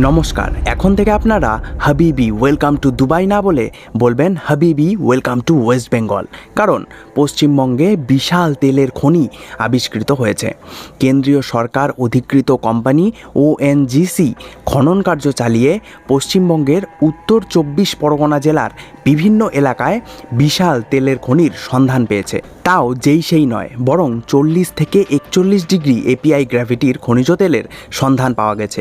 নমস্কার, এখন থেকে আপনারা হাবিবি ওয়েলকাম টু দুবাই না বলে বলবেন হাবিবি ওয়েলকাম টু ওয়েস্ট বেঙ্গল। কারণ পশ্চিমবঙ্গে বিশাল তেলের খনি আবিষ্কৃত হয়েছে। কেন্দ্রীয় সরকার অধিকৃত কোম্পানি ওএনজিসি খনন কার্য চালিয়ে পশ্চিমবঙ্গের উত্তর চব্বিশ পরগনা জেলার বিভিন্ন এলাকায় বিশাল তেলের খনির সন্ধান পেয়েছে। তাও যেই সেই নয়, বরং চল্লিশ থেকে একচল্লিশ ডিগ্রি এপিআই গ্র্যাভিটির খনিজ তেলের সন্ধান পাওয়া গেছে।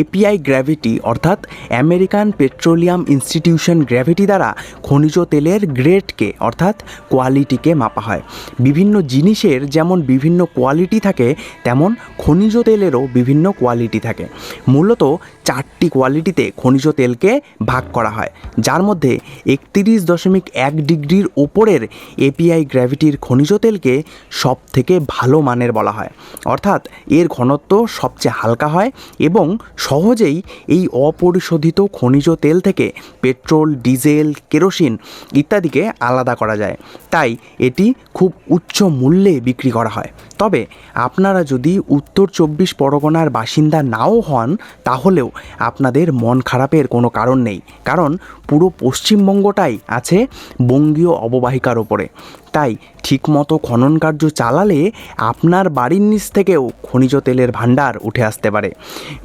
এপিআই গ্র্যাভিটি, অর্থাৎ আমেরিকান পেট্রোলিয়াম ইনস্টিটিউশন গ্র্যাভিটি দ্বারা খনিজ তেলের গ্রেডকে, অর্থাৎ কোয়ালিটিকে মাপা হয়। বিভিন্ন জিনিসের যেমন বিভিন্ন কোয়ালিটি থাকে, তেমন খনিজ তেলেরও বিভিন্ন কোয়ালিটি থাকে। মূলত চারটি কোয়ালিটিতে খনিজ তেলকে ভাগ করা হয়, যার মধ্যে একত্রিশ দশমিক এক ডিগ্রির ওপরের এপিআই গ্র্যাভিটির খনিজ তেলকে সব থেকে ভালো মানের বলা হয়। অর্থাৎ এর ঘনত্ব সবচেয়ে হালকা হয় এবং সহজেই এই অপরিশোধিত খনিজ তেল থেকে পেট্রোল, ডিজেল, কেরোসিন ইত্যাদিকে আলাদা করা যায়। তাই এটি খুব উচ্চ মূল্যে বিক্রি করা হয়। তবে আপনারা যদি উত্তর চব্বিশ পরগনার বাসিন্দা নাও হন তাহলেও আপনাদের মন খারাপের কোনো কারণ নেই। কারণ পুরো পশ্চিমবঙ্গটাই আছে বঙ্গীয় অববাহিকার ওপরে। তাই ঠিকমতো খনন কার্য চালালে আপনার বাড়ির নিচ থেকেও খনিজ তেলের ভাণ্ডার উঠে আসতে পারে।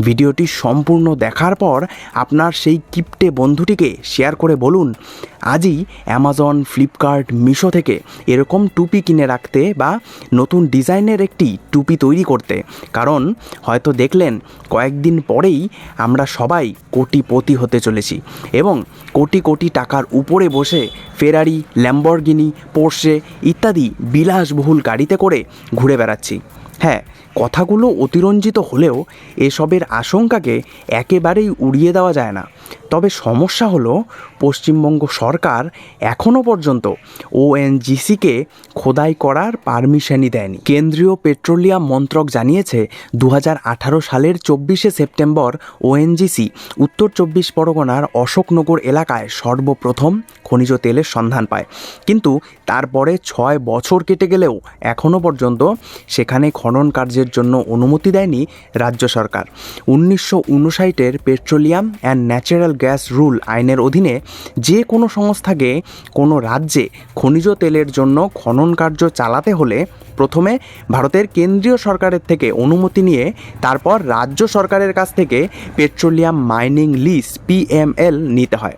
ভিডিওটি সম্পূর্ণ দেখার পর আপনার সেই কিপ্টে বন্ধুটিকে শেয়ার করে বলুন, আজই অ্যামাজন ফ্লিপকার্ট মিশো থেকে এরকম টুপি কিনে রাখতে বা নতুন ডিজাইনের একটি টুপি তৈরি করতে। কারণ হয়তো দেখলেন, কয়েকদিন পরেই আমরা সবাই কোটিপতি হতে চলেছি এবং কোটি কোটি টাকার উপরে বসে ফেরারি ল্যাম্বরগিনি পোর্শে ইত্যাদি বিলাসবহুল গাড়িতে করে ঘুরে বেড়াচ্ছি। হ্যাঁ কথাগুলো অতিরঞ্জিত হলেও এসবের আশঙ্কাকে একেবারেই উড়িয়ে দেওয়া যায় না। তবে সমস্যা হলো পশ্চিমবঙ্গ সরকার এখনও পর্যন্ত ওএনজিসিকে খোদাই করার পারমিশনই দেয়নি। কেন্দ্রীয় পেট্রোলিয়াম মন্ত্রক জানিয়েছে দু হাজার আঠারো সালের চব্বিশে সেপ্টেম্বর ওএনজিসি উত্তর চব্বিশ পরগনার অশোকনগর এলাকায় সর্বপ্রথম খনিজ তেলের সন্ধান পায়। কিন্তু তারপরে ছয় বছর কেটে গেলেও এখনও পর্যন্ত সেখানে খনন কার্যের জন্য অনুমতি দেয়নি রাজ্য সরকার। উনিশশো উনষাটের petroleum and natural gas rule আইনের অধীনে যে কোনো সংস্থাকে কোনো রাজ্যে খনিজ তেলের জন্য খনন কার্য চালাতে হলে প্রথমে ভারতের কেন্দ্রীয় সরকারের থেকে অনুমতি নিয়ে তারপর রাজ্য সরকারের কাছ থেকে পেট্রোলিয়াম মাইনিং লিস পিএমএল নিতে হয়।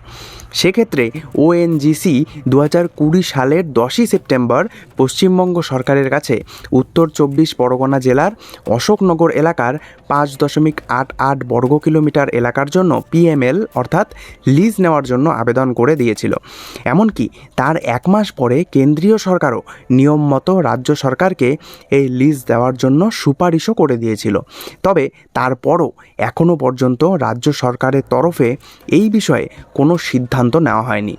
সেক্ষেত্রে ওএনজিসি দু হাজার কুড়ি সালের দশই সেপ্টেম্বর পশ্চিমবঙ্গ সরকারের কাছে উত্তর চব্বিশ পরগনা জেলার অশোকনগর এলাকার পাঁচ দশমিক আট আট বর্গ কিলোমিটার এলাকার জন্য পিএমএল অর্থাৎ লিজ নেওয়ার জন্য আবেদন করে দিয়েছিল। এমনকি তার এক মাস পরে কেন্দ্রীয় সরকারও নিয়ম মতো রাজ্য সরকারকে এই লিজ দেওয়ার জন্য সুপারিশও করে দিয়েছিল। তবে তারপরও এখনও পর্যন্ত রাজ্য সরকারের তরফে এই বিষয়ে কোনো সিদ্ধান্ত নেওয়া হয়নি।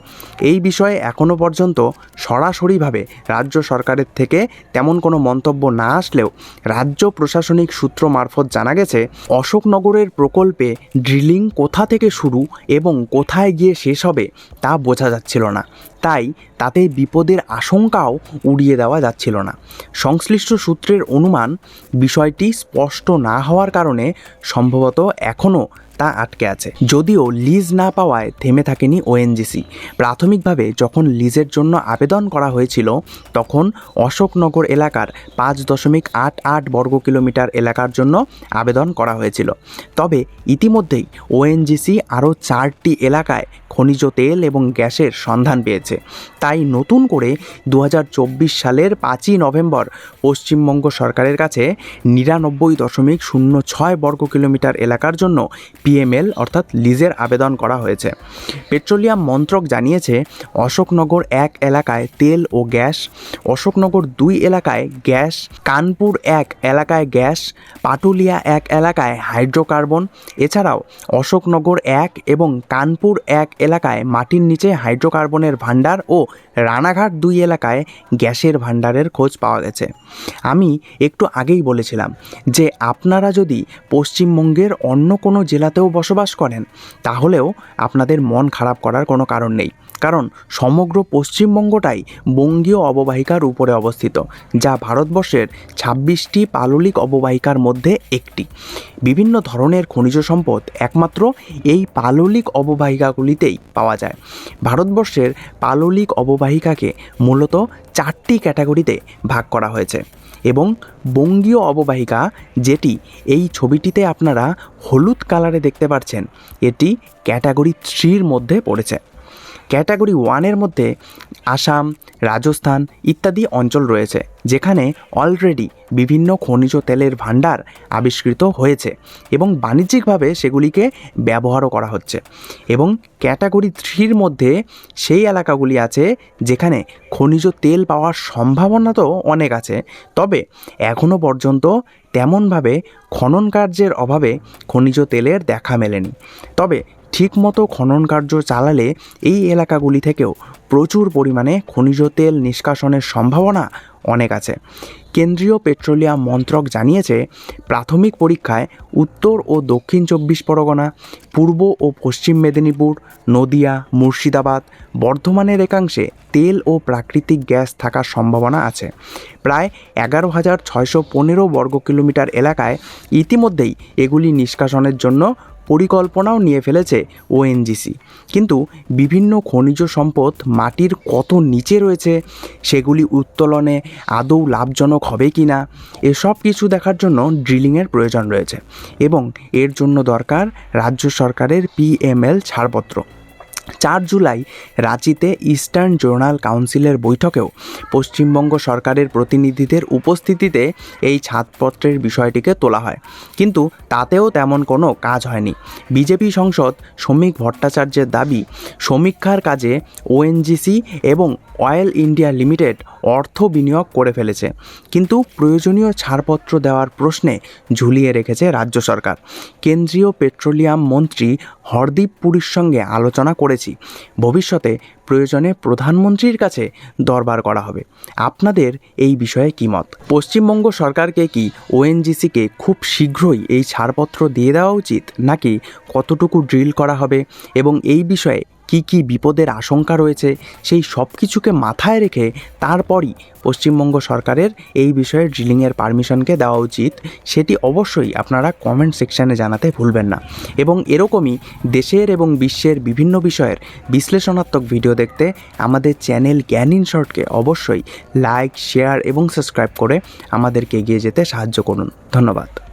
এই বিষয়ে এখনও পর্যন্ত সরাসরিভাবে রাজ্য সরকারের থেকে তেমন কোনো মন্তব্য না আসলেও রাজ্য প্রশাসনিক সূত্র মারফত জানা গেছে, অশোকনগরের প্রকল্পে ড্রিলিং কোথা থেকে শুরু এবং কোথায় গিয়ে শেষ হবে তা বোঝা যাচ্ছিল না। তাই তাতে বিপদের আশঙ্কাও উড়িয়ে দেওয়া যাচ্ছিল না। সংশ্লিষ্ট সূত্রের অনুমান, বিষয়টি স্পষ্ট না হওয়ার কারণে সম্ভবত এখনও তা আটকে আছে। যদিও লিজ না পাওয়ায় থেমে থাকেনি ওএনজিসি। প্রাথমিকভাবে যখন লিজের জন্য আবেদন করা হয়েছিল, তখন অশোকনগর এলাকার পাঁচ দশমিক আট আট বর্গ কিলোমিটার এলাকার জন্য আবেদন করা হয়েছিল। তবে ইতিমধ্যেই ওএনজিসি আরও চারটি এলাকায় খনিজ তেল এবং গ্যাসের সন্ধান পেয়েছে। তাই নতুন করে দু হাজার চব্বিশ সালের পাঁচই নভেম্বর পশ্চিমবঙ্গ সরকারের কাছে নিরানব্বই দশমিক শূন্য ছয় বর্গ কিলোমিটার এলাকার জন্য পিএমএল অর্থাৎ লিজের আবেদন করা হয়েছে। পেট্রোলিয়াম মন্ত্রক জানিয়েছে, অশোকনগর এক এলাকায় তেল ও গ্যাস, অশোকনগর দুই এলাকায় গ্যাস, কানপুর এক এলাকায় গ্যাস, পাটুলিয়া এক এলাকায় হাইড্রোকার্বন। এছাড়াও অশোকনগর এক এবং কানপুর এক এলাকায় মাটির নিচে হাইড্রোকার্বনের ভাণ্ডার ও রানাঘাট দুই এলাকায় গ্যাসের ভাণ্ডারের খোঁজ পাওয়া গেছে। আমি একটু আগেই বলেছিলাম যে আপনারা যদি পশ্চিমবঙ্গের অন্য কোনো জেলাতেও বসবাস করেন, তাহলেও আপনাদের মন খারাপ করার কোনো কারণ নেই। কারণ সমগ্র পশ্চিমবঙ্গটাই বঙ্গীয় অববাহিকার উপরে অবস্থিত, যা ভারতবর্ষের ছাব্বিশটি পাললিক অববাহিকার মধ্যে একটি। বিভিন্ন ধরনের খনিজ সম্পদ একমাত্র এই পাললিক অববাহিকাগুলিতেই পাওয়া যায়। ভারতবর্ষের পাললিক অববাহিকাকে মূলত চারটি ক্যাটাগরিতে ভাগ করা হয়েছে এবং বঙ্গীয় অববাহিকা, যেটি এই ছবিটিতে আপনারা হলুদ কালারে দেখতে পাচ্ছেন এটি ক্যাটাগরি থ্রির মধ্যে পড়েছে। ক্যাটাগরি ওয়ানের মধ্যে আসাম, রাজস্থান ইত্যাদি অঞ্চল রয়েছে, যেখানে অলরেডি বিভিন্ন খনিজ তেলের ভাণ্ডার আবিষ্কৃত হয়েছে এবং বাণিজ্যিকভাবে সেগুলিকে ব্যবহারও করা হচ্ছে এবং ক্যাটাগরি থ্রির মধ্যে সেই এলাকাগুলি আছে যেখানে খনিজ তেল পাওয়ার সম্ভাবনা তো অনেক আছে। তবে এখনও পর্যন্ত তেমনভাবে খনন কার্যের অভাবে খনিজ তেলের দেখা মেলেনি। তবে ঠিকমতো খনন কার্য চালালে এই এলাকাগুলি থেকেও প্রচুর পরিমাণে খনিজ তেল নিষ্কাশনের সম্ভাবনা অনেক আছে। কেন্দ্রীয় পেট্রোলিয়াম মন্ত্রক জানিয়েছে, প্রাথমিক পরীক্ষায় উত্তর ও দক্ষিণ চব্বিশ পরগনা, পূর্ব ও পশ্চিম মেদিনীপুর, নদিয়া, মুর্শিদাবাদ, বর্ধমানের একাংশে তেল ও প্রাকৃতিক গ্যাস থাকার সম্ভাবনা আছে। প্রায় এগারো হাজার ছয়শো পনেরো বর্গ কিলোমিটার এলাকায় ইতিমধ্যেই এগুলি নিষ্কাশনের জন্য পরিকল্পনাও নিয়ে ফেলেছে ওএনজিসি কিন্তু বিভিন্ন খনিজ সম্পদ মাটির কত নিচে রয়েছে, সেগুলি উত্তোলনে আদৌ লাভজনক হবে কি না এসব কিছু দেখার জন্য ড্রিলিংয়ের প্রয়োজন রয়েছে এবং এর জন্য দরকার রাজ্য সরকারের পিএমএল ছাড়পত্র। চার জুলাই রাঁচিতে ইস্টার্ন জোনাল কাউন্সিলের বৈঠকেও পশ্চিমবঙ্গ সরকারের প্রতিনিধিদের উপস্থিতিতে এই ছাদপত্রের বিষয়টিকে তোলা হয়। কিন্তু তাতেও তেমন কোনো কাজ হয়নি। বিজেপি সংসদ শ্রমিক ভট্টাচার্যের দাবি সমীক্ষার কাজে ওএনজিসি এবং অয়েল ইন্ডিয়া লিমিটেড অর্থ বিনিয়োগ করে ফেলেছে। কিন্তু প্রয়োজনীয় ছাড়পত্র দেওয়ার প্রশ্নে ঝুলিয়ে রেখেছে রাজ্য সরকার। কেন্দ্রীয় পেট্রোলিয়াম মন্ত্রী হরদীপ পুরীর সঙ্গে আলোচনা করেছি। ভবিষ্যতে প্রয়োজনে প্রধানমন্ত্রীর কাছে দরবার করা হবে। আপনাদের এই বিষয়ে কী মত? পশ্চিমবঙ্গ সরকারকে কি ওএনজিসিকে খুব শীঘ্রই এই ছাড়পত্র দিয়ে দেওয়া উচিত? নাকি কতটুকু ড্রিল করা হবে? এবং এই বিষয়ে কি কি বিপদের আশঙ্কা রয়েছে, সেই সব কিছুকে মাথায় রেখে তারপরই পশ্চিমবঙ্গ সরকারের এই বিষয়ে ড্রিলিংয়ের পারমিশনকে দেওয়া উচিত, সেটি অবশ্যই আপনারা কমেন্ট সেকশানে জানাতে ভুলবেন না। এবং এরকমই দেশের এবং বিশ্বের বিভিন্ন বিষয়ের বিশ্লেষণাত্মক ভিডিও দেখতে আমাদের চ্যানেল জ্ঞান ইন শর্টকে অবশ্যই লাইক শেয়ার এবং সাবস্ক্রাইব করে আমাদেরকে এগিয়ে যেতে সাহায্য করুন। ধন্যবাদ।